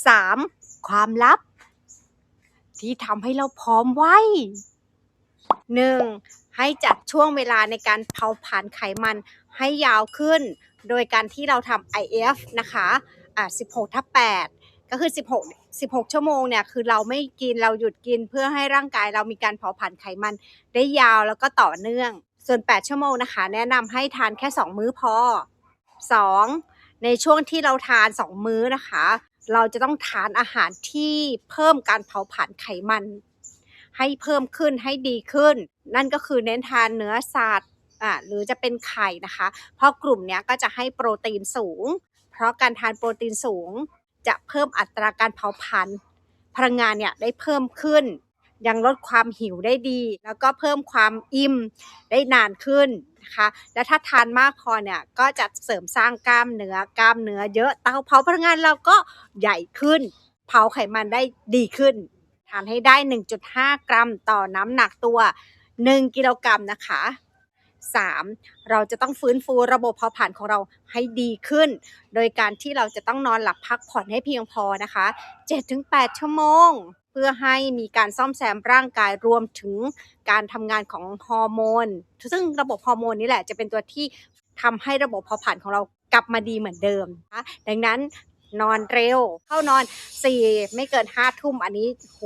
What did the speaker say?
3. ความลับ ที่ทำให้เราพร้อมไว้ 1. ให้จัดช่วงเวลาในการเผาผลาญไขมันให้ยาวขึ้น โดยการที่เราทำ IF นะคะอะ16ทับ8ก็คือ 16 16 ชั่วโมงเนี่ยคือเราไม่กินเราหยุดกินเพื่อให้ร่างกายเรามีการเผาผลาญไขมันได้ยาวแล้วก็ต่อเนื่อง ส่วน 8 ชั่วโมงนะคะ แนะนำให้ทานแค่ 2 มื้อพอ 2. ในช่วงที่เราทาน 2 มื้อนะคะ เราจะต้องทานอาหารที่เพิ่มการเผาผลาญไขมัน ให้เพิ่มขึ้นให้ดีขึ้น นั่นก็คือเน้นทานเนื้อสัตว์อ่าหรือจะเป็นไข่นะคะ เพราะกลุ่มนี้ก็จะให้โปรตีนสูง เพราะการทานโปรตีนสูง จะเพิ่มอัตราการเผาผลาญพลังงานเนี่ยได้เพิ่มขึ้น ยังลดความหิวได้ดี แล้วก็เพิ่มความอิ่มได้นานขึ้นนะคะและถ้าทานมากพอเนี่ยก็จะเสริมสร้างกล้ามเนื้อกล้ามเนื้อเยอะเตาเผาพลังงานเราก็ใหญ่ขึ้น เผาไขมันได้ดีขึ้น ทานให้ได้ 1.5 กรัมต่อน้ำหนักตัว 1 กิโลกรัมนะคะ 3. เราจะต้องฟื้นฟูระบบเผาผลาญของเราให้ดีขึ้น โดยการที่เราจะต้องนอนหลับพักผ่อนให้เพียงพอนะคะ 7-8 ชั่วโมง เพื่อให้มีการซ่อมแซมร่างกายรวมถึงการทำงานของฮอร์โมน ซึ่งระบบฮอร์โมนนี่แหละจะเป็นตัวที่ทำให้ระบบเผาผลาญของเรากลับมาดีเหมือนเดิมนะคะดังนั้นนอนเร็ว เข้านอน 4 ไม่เกิน5ทุ่มอันนี้โห